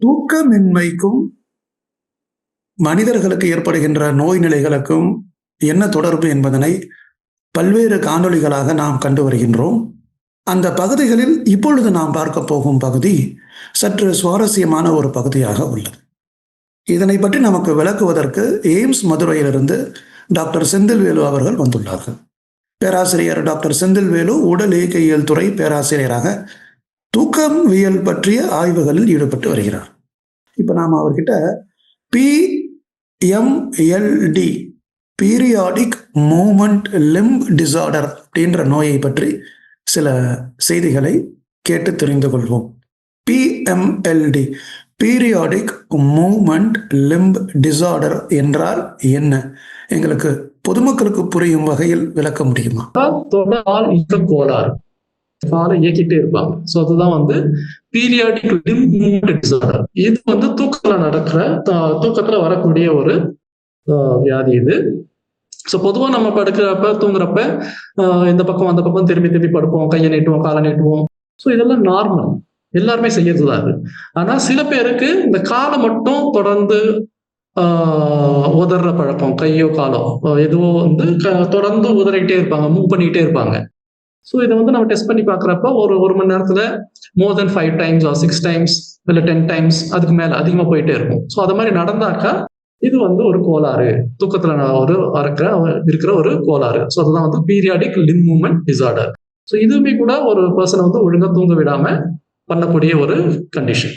தூக்கமின்மைக்கும் மனிதர்களுக்கு ஏற்படுகின்ற நோய் நிலைகளுக்கும் என்ன தொடர்பு என்பதனை பல்வேறு காணொளிகளாக நாம் கண்டு வருகின்றோம். அந்த பகுதிகளில் இப்பொழுது நாம் பார்க்க போகும் பகுதி சற்று சுவாரஸ்யமான ஒரு பகுதியாக உள்ளது. இதனை பற்றி நமக்கு விளக்குவதற்கு எய்ம்ஸ் மதுரையிலிருந்து டாக்டர் செந்தில்வேலு அவர்கள் வந்துள்ளார்கள். பேராசிரியர் டாக்டர் செந்தில்வேலு உடல் இயக்கியல் துறை பேராசிரியராக தூக்கவியல் பற்றிய ஆய்வுகளில் ஈடுபட்டு வருகிறார். இப்போ நாம் அவர்கிட்ட PMLD periodic movement limb disorder அப்படின்ற நோயை பற்றி சில செய்திகளை கேட்டு தெரிந்து கொள்வோம். PMLD periodic movement limb disorder என்றால் என்ன? எங்களுக்கு பொதுமக்களுக்கு புரியும் வகையில் விளக்க முடியுமா? தொடரால் கோளாறு. காலை இயக்கிட்டே இருப்பாங்க. ஸோ அதுதான் வந்து பீரியாடிக் லிம் மூவ்மெண்ட் டிசார்டர் இது வந்து தூக்கத்துல நடக்கிற தூக்கத்தில் தூக்கத்துல வரக்கூடிய ஒரு ஆஹ், வியாதி இது. ஸோ பொதுவாக நம்ம படுக்கிறப்ப தூங்குறப்ப ஆஹ், இந்த பக்கம் அந்த பக்கம் திரும்பி திரும்பி படுப்போம். கையை நீட்டுவோம் காலை நீட்டுவோம். ஸோ இதெல்லாம் நார்மல் எல்லாருமே செய்யறது தான் அது. ஆனா சில பேருக்கு இந்த காலை மட்டும் தொடர்ந்து ஆஹ், உதற பழக்கம். கையோ காலோ எதுவோ வந்து க- தொடர்ந்து உதறிட்டே இருப்பாங்க மூவ் பண்ணிக்கிட்டே இருப்பாங்க. ஸோ இதை வந்து நம்ம டெஸ்ட் பண்ணி பார்க்குறப்ப ஒரு ஒரு மணி நேரத்தில் more than five times or six times இல்லை டென் டைம்ஸ் அதுக்கு மேலே அதிகமாக போயிட்டே இருக்கும். ஸோ அது மாதிரி நடந்தாக்கா இது வந்து ஒரு கோளாறு. தூக்கத்தில் ஒரு இருக்கிற இருக்கிற ஒரு கோளாறு. ஸோ அதுதான் வந்து periodic limb movement disorder so இதுவுமே கூட ஒரு பர்சனை வந்து ஒழுங்காக தூங்க விடாம பண்ணக்கூடிய ஒரு கண்டிஷன்